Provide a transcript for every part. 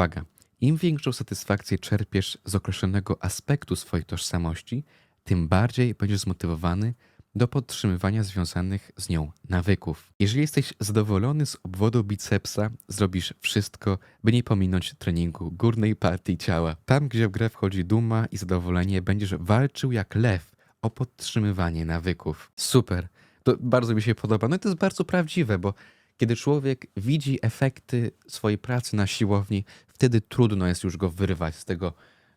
Uwaga, im większą satysfakcję czerpiesz z określonego aspektu swojej tożsamości, tym bardziej będziesz zmotywowany do podtrzymywania związanych z nią nawyków. Jeżeli jesteś zadowolony z obwodu bicepsa, zrobisz wszystko, by nie pominąć treningu górnej partii ciała. Tam, gdzie w grę wchodzi duma i zadowolenie, będziesz walczył jak lew o podtrzymywanie nawyków. Super. To bardzo mi się podoba. No i to jest bardzo prawdziwe, bo kiedy człowiek widzi efekty swojej pracy na siłowni, wtedy trudno jest już go wyrwać z tego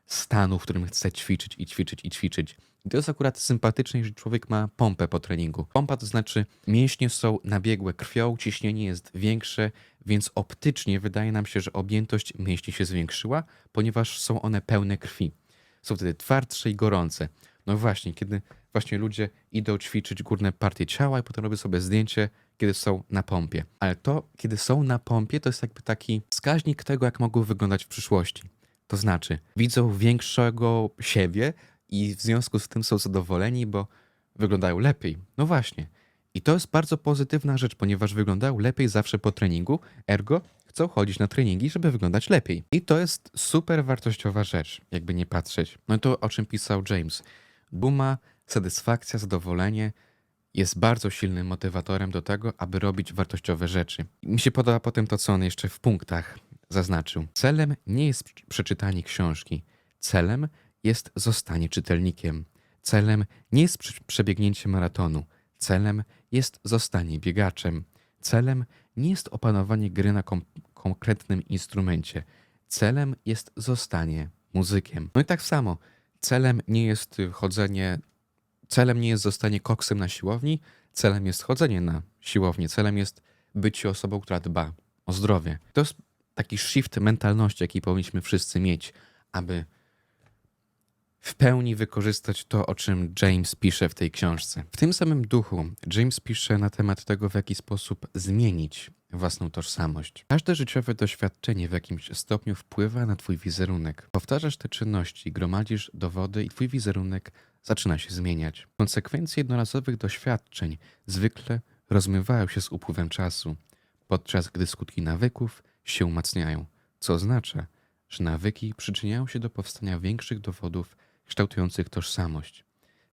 stanu, w którym chce ćwiczyć i ćwiczyć i ćwiczyć. I to jest akurat sympatyczne, jeżeli człowiek ma pompę po treningu. Pompa to znaczy mięśnie są nabiegłe krwią, ciśnienie jest większe, więc optycznie wydaje nam się, że objętość mięśni się zwiększyła, ponieważ są one pełne krwi. Są wtedy twardsze i gorące. No właśnie, kiedy właśnie ludzie idą ćwiczyć górne partie ciała i potem robią sobie zdjęcie, kiedy są na pompie. Ale to, kiedy są na pompie, to jest jakby taki wskaźnik tego, jak mogą wyglądać w przyszłości. To znaczy, widzą większego siebie i w związku z tym są zadowoleni, bo wyglądają lepiej. No właśnie. I to jest bardzo pozytywna rzecz, ponieważ wyglądają lepiej zawsze po treningu, ergo chcą chodzić na treningi, żeby wyglądać lepiej. I to jest super wartościowa rzecz, jakby nie patrzeć. No to o czym pisał James. Duma, satysfakcja, zadowolenie jest bardzo silnym motywatorem do tego, aby robić wartościowe rzeczy. Mi się podoba potem to, co on jeszcze w punktach zaznaczył. Celem nie jest przeczytanie książki. Celem jest zostanie czytelnikiem. Celem nie jest prze- przebiegnięcie maratonu. Celem jest zostanie biegaczem. Celem nie jest opanowanie gry na konkretnym instrumencie. Celem jest zostanie muzykiem. No i tak samo. Celem nie jest chodzenie, celem nie jest zostanie koksem na siłowni, celem jest chodzenie na siłownię, celem jest bycie osobą, która dba o zdrowie. To jest taki shift mentalności, jaki powinniśmy wszyscy mieć, aby w pełni wykorzystać to, o czym James pisze w tej książce. W tym samym duchu James pisze na temat tego, w jaki sposób zmienić własną tożsamość. Każde życiowe doświadczenie w jakimś stopniu wpływa na twój wizerunek. Powtarzasz te czynności, gromadzisz dowody i twój wizerunek zaczyna się zmieniać. Konsekwencje jednorazowych doświadczeń zwykle rozmywają się z upływem czasu, podczas gdy skutki nawyków się umacniają, co oznacza, że nawyki przyczyniają się do powstania większych dowodów kształtujących tożsamość.